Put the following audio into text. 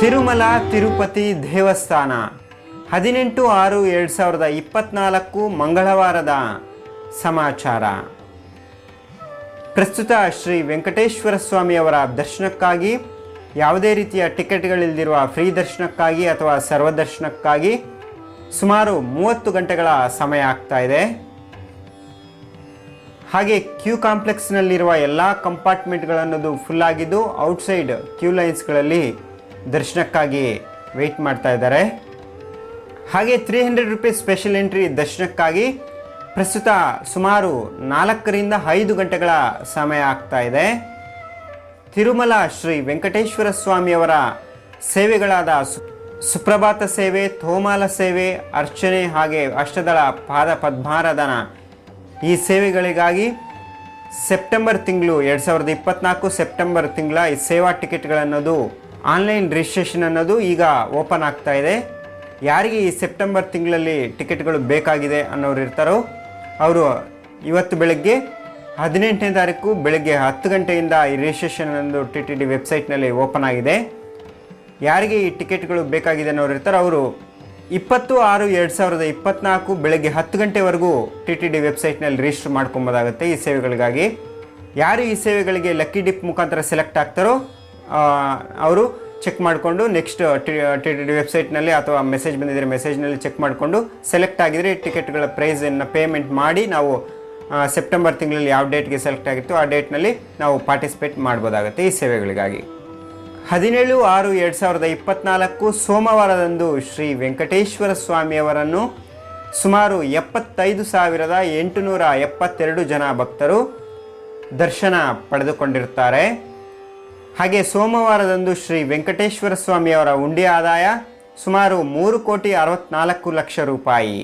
ತಿರುಮಲ, ತಿರುಪತಿ ದೇವಸ್ಥಾನ. ಹದಿನೆಂಟು ಆರು ಎರಡು ಸಾವಿರದ ಇಪ್ಪತ್ನಾಲ್ಕು ಮಂಗಳವಾರದ ಸಮಾಚಾರ. ಪ್ರಸ್ತುತ ಶ್ರೀ ವೆಂಕಟೇಶ್ವರ ಸ್ವಾಮಿಯವರ ದರ್ಶನಕ್ಕಾಗಿ, ಯಾವುದೇ ರೀತಿಯ ಟಿಕೆಟ್ಗಳಿಲ್ಲದಿರುವ ಫ್ರೀ ದರ್ಶನಕ್ಕಾಗಿ ಅಥವಾ ಸರ್ವದರ್ಶನಕ್ಕಾಗಿ ಸುಮಾರು ಮೂವತ್ತು ಗಂಟೆಗಳ ಸಮಯ ಆಗ್ತಾ ಇದೆ. ಹಾಗೆ ಕ್ಯೂ ಕಾಂಪ್ಲೆಕ್ಸ್ನಲ್ಲಿರುವ ಎಲ್ಲ ಕಂಪಾರ್ಟ್ಮೆಂಟ್ಗಳನ್ನೋದು ಫುಲ್ ಆಗಿದ್ದು, ಔಟ್ಸೈಡ್ ಕ್ಯೂ ಲೈನ್ಸ್ಗಳಲ್ಲಿ ದರ್ಶನಕ್ಕಾಗಿ ವೆಯ್ಟ್ ಮಾಡ್ತಾ ಇದ್ದಾರೆ. ಹಾಗೆ three hundred rupees special entry ದರ್ಶನಕ್ಕಾಗಿ ಪ್ರಸ್ತುತ ಸುಮಾರು ನಾಲ್ಕರಿಂದ ಐದು ಗಂಟೆಗಳ ಸಮಯ ಆಗ್ತಾ ಇದೆ. ತಿರುಮಲ ಶ್ರೀ ವೆಂಕಟೇಶ್ವರ ಸ್ವಾಮಿಯವರ ಸೇವೆಗಳಾದ ಸುಪ್ರಭಾತ ಸೇವೆ, ತೋಮಾಲ ಸೇವೆ, ಅರ್ಚನೆ ಹಾಗೆ ಅಷ್ಟದಳ ಪಾದ ಪದ್ಮಾರಾಧನ ಈ ಸೇವೆಗಳಿಗಾಗಿ ಸೆಪ್ಟೆಂಬರ್ ತಿಂಗಳು ಎರಡು ಸಾವಿರದ ಇಪ್ಪತ್ನಾಲ್ಕು ಸೆಪ್ಟೆಂಬರ್ ತಿಂಗಳ ಈ ಸೇವಾ ಟಿಕೆಟ್ಗಳನ್ನೋದು ಆನ್ಲೈನ್ ರಿಜಿಸ್ಟ್ರೇಷನ್ ಅನ್ನೋದು ಈಗ ಓಪನ್ ಆಗ್ತಾ ಇದೆ. ಯಾರಿಗೆ ಈ ಸೆಪ್ಟೆಂಬರ್ ತಿಂಗಳಲ್ಲಿ ಟಿಕೆಟ್ಗಳು ಬೇಕಾಗಿದೆ ಅನ್ನೋರು ಇರ್ತಾರೋ, ಅವರು ಇವತ್ತು ಬೆಳಗ್ಗೆ ಹದಿನೆಂಟನೇ ತಾರೀಕು ಬೆಳಗ್ಗೆ ಹತ್ತು ಗಂಟೆಯಿಂದ ಈ ರಿಜಿಸ್ಟ್ರೇಷನ್ ಅನ್ನೋದು ಟಿ ಟಿ ಡಿ ವೆಬ್ಸೈಟ್ನಲ್ಲಿ ಓಪನ್ ಆಗಿದೆ. ಯಾರಿಗೆ ಈ ಟಿಕೆಟ್ಗಳು ಬೇಕಾಗಿದೆ ಅನ್ನೋರು ಇರ್ತಾರೋ, ಅವರು ಇಪ್ಪತ್ತು ಆರು ಎರಡು ಸಾವಿರದ ಇಪ್ಪತ್ನಾಲ್ಕು ಬೆಳಗ್ಗೆ ಹತ್ತು ಗಂಟೆವರೆಗೂ ಟಿ ಟಿ ಡಿ ವೆಬ್ಸೈಟ್ನಲ್ಲಿ ರಿಜಿಸ್ಟರ್ ಮಾಡ್ಕೊಬೋದಾಗುತ್ತೆ ಈ ಸೇವೆಗಳಿಗಾಗಿ. ಯಾರು ಈ ಸೇವೆಗಳಿಗೆ ಲಕ್ಕಿ ಡಿಪ್ ಮುಖಾಂತರ ಸೆಲೆಕ್ಟ್ ಆಗ್ತಾರೋ ಅವರು ಚೆಕ್ ಮಾಡಿಕೊಂಡು ನೆಕ್ಸ್ಟ್ ವೆಬ್ಸೈಟ್ನಲ್ಲಿ ಅಥವಾ ಮೆಸೇಜ್ ಬಂದಿದ್ದರೆ ಮೆಸೇಜ್ನಲ್ಲಿ ಚೆಕ್ ಮಾಡಿಕೊಂಡು ಸೆಲೆಕ್ಟ್ ಆಗಿದರೆ ಟಿಕೆಟ್ಗಳ ಪ್ರೈಸನ್ನು ಪೇಮೆಂಟ್ ಮಾಡಿ ನಾವು ಸೆಪ್ಟೆಂಬರ್ ತಿಂಗಳಲ್ಲಿ ಯಾವ ಡೇಟ್ಗೆ ಸೆಲೆಕ್ಟ್ ಆಗಿತ್ತು ಆ ಡೇಟ್ನಲ್ಲಿ ನಾವು ಪಾರ್ಟಿಸಿಪೇಟ್ ಮಾಡ್ಬೋದಾಗುತ್ತೆ ಈ ಸೇವೆಗಳಿಗಾಗಿ. ಹದಿನೇಳು ಆರು ಎರಡು ಸಾವಿರದ ಇಪ್ಪತ್ನಾಲ್ಕು ಸೋಮವಾರದಂದು ಶ್ರೀ ವೆಂಕಟೇಶ್ವರ ಸ್ವಾಮಿಯವರನ್ನು ಸುಮಾರು ಎಪ್ಪತ್ತೈದು ಸಾವಿರದ ಎಂಟುನೂರ ಎಪ್ಪತ್ತೆರಡು ಜನ ಭಕ್ತರು ದರ್ಶನ ಪಡೆದುಕೊಂಡಿರುತ್ತಾರೆ. ಹಾಗೆ ಸೋಮವಾರದಂದು ಶ್ರೀ ವೆಂಕಟೇಶ್ವರ ಸ್ವಾಮಿಯವರ ಉಂಡಿ ಆದಾಯ ಸುಮಾರು ಮೂರು ಕೋಟಿ ಅರವತ್ನಾಲ್ಕು ಲಕ್ಷ ರೂಪಾಯಿ.